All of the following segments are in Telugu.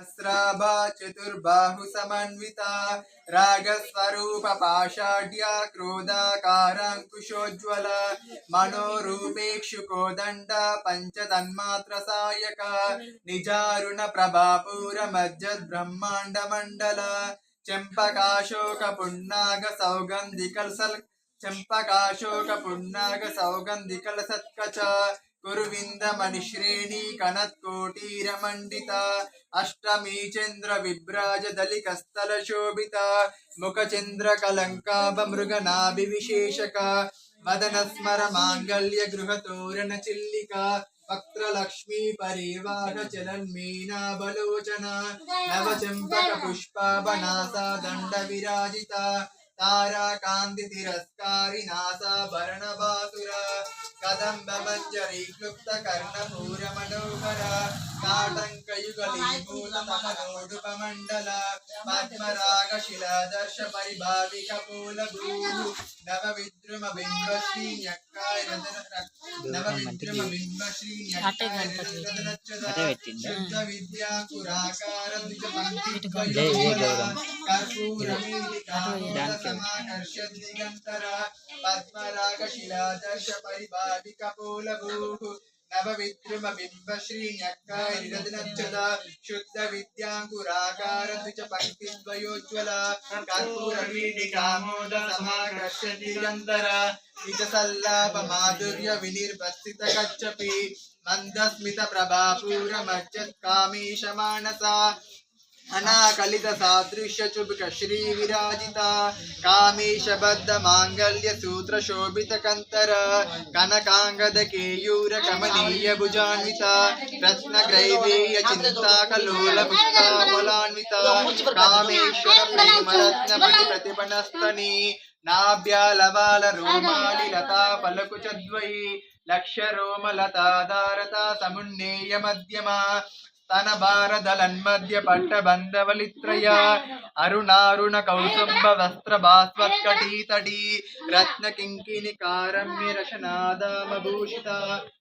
सहस्राभा चतुर्बाहु समन्विता रागस्वरूप पाषाढ्या क्रोधाकाराङ्कुशोज्ज्वल मनोरूपेक्षुकोदण्ड पञ्चतन्मात्र सायक निजारुण प्रभापूर मज्जद्ब्रह्माण्डमण्डल चम्पकाशोक पुण्णाग सौगन्धिकल्सल चम्पकाशोक पुण्णाग सौगन्धिकल सत्कच कुरुविन्द मणिश्रेणी कनत्कोटीरमण्डित अष्टमी चन्द्र विभ्राज दलिकस्थल शोभित मुखचन्द्र कलङ्काभ मृगनाभिविशेषक मदन स्मर माङ्गल्य गृहतोरण चिल्लिका वक्त्रलक्ष्मी తారాకాంతి తిరస్కారి నాసాభరణ బాసుర కదంబ మంజరీ క్లుప్త కర్ణపూర మనోహర కాటంకయుగ లీమూల మనోడుపమండల పద్మరాగశిలాదర్శ పరిభావిక పూలభూ నవ విద్రుమ బింబశ్రీ న్యక్కాయ నవ విద్రుమ బింబశ్రీ శుద్ధ విద్యాకురాకార కర్పూరమీలికాకర్ష దిగంతర పద్మరాగశిలాదర్శ పరిభావిక పూలభూ నవ విద్రుమ బింబ శ్రీ న్యక్కారిరదనచ్చద శుద్ధ విద్యాంకురాకార ద్విజ పంక్తి ద్వయోజ్వల అనాకలిత సాదృశ్య చుబుక శ్రీ విరాజిత కామేశ బద్ధ మాంగళ్య సూత్ర శోభిత కంతర కనకాంగద కేయూర కమనీయ భుజాన్విత రత్న గ్రైవేయ చింతాకలోల ముక్తామలాన్విత కామేశ్వర ప్రేమ రత్న మణి ప్రతిపణస్తని నాభ్యాలవాల రోమాలి లతా పలకు చద్వై లక్ష రోమ లతాధారత సమున్నేయ మధ్యమా స్తన భారదలన్మధ్య పట్ట బంధవలిత్రయ అరుణారుణ కౌసుంబ వస్త్ర భాస్వత్కటీతడి రత్న కింకిని కారమ్య రశనాదామభూషిత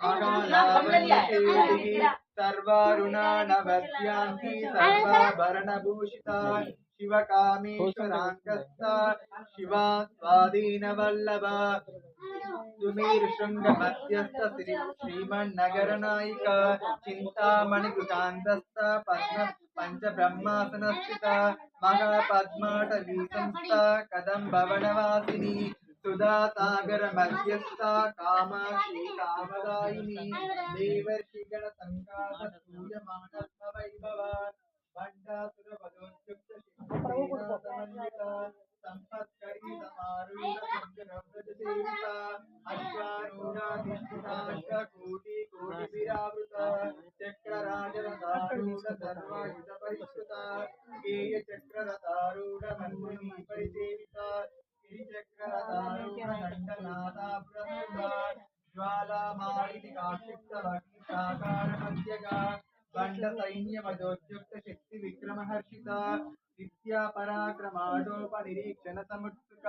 ప్రపదాన్విత నకదీదితి సంచన్న నమజ్జనతమోగుణ పదద్వయ ప్రభాజాల పరాకృత సరోగ పింజానమణి మంజీర హోసాంతే, హోసాంతే. పరాళీ మంద సుధాసాగర మధ్యస్థ కామాక్షి కామదాయిని. దేవర్షి గణ సంకాత సూయమానస్వ వైభవ భండాసుర వదోత్యుక్త సమన్విత సంపత్కరీ సమారూఢ సంజనవ్రజ సేవిత అశ్వారూఢాధిష్ఠితాశ్వ కోటి కోటి విరావృత చక్రరాజరథారూఢ సర్వాయుధ పరిష్కృత కేయ చక్రరథారూఢ గిరిచక్రరథారూఢ జ్వాలామాలిని కాక్షిప్త భక్తి మధ్యగా బండ సైన్యమజోద్యుక్త శక్తి విక్రమహర్షిత విద్యా పరాక్రమాడోప నిరీక్షణ సముత్సుక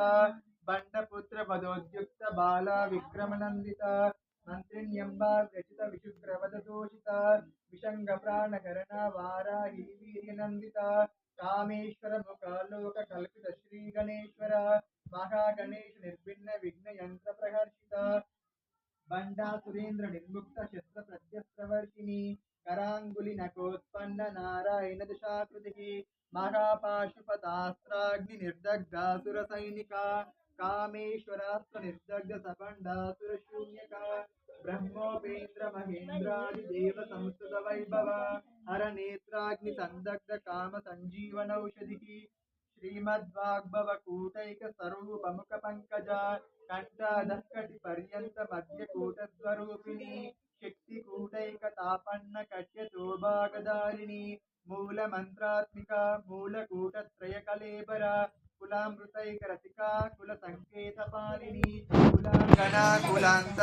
బండపుత్ర పదోద్యుక్త బాల విక్రమనందిత మంత్రిణ్యంబ వ్యచిత విశుక్రవదోషిత విషంగ ప్రాణకరణ వారాహి వీర్యనందిత కామేశ్వర ముఖాలోక కల్పిత శ్రీ గణేశ్వర మహాగణేష్ నిర్భిన్న విఘ్న యంత్ర ప్రహర్షిత బండా సురేంద్ర నిర్ముక్త శస్త్ర ప్రత్యస్త్రవర్షిణి కరాంగులి నకోత్పన్న నారాయణ దిశాకృతి మహాపాశుపతాస్త్రాగ్ని నిర్దగ్ధాసుర సైనిక కామేశ్వరాస్త్ర నిర్దగ్ధ సపండాసుర శూన్యక బ్రహ్మోపేంద్ర మహేంద్రాది దేవ సంస్కృత వైభవ హర నేత్రాగ్ని సందగ్ధ కామ సంజీవనౌషధి శ్రీమద్వాగ్భవ కూటైక స్వరూపముఖ పంకజ కంఠాధక్కటి పర్యంత మధ్య కూట స్వరూపిణి శక్తి కూటైక తాపన్న కట్య శోభాగదారిణి మూలమంత్రాత్మిక మూలకూటత్రయ కులామృతైక రసిక కుల సంకేత పాలిని కులాంగణ కులాంత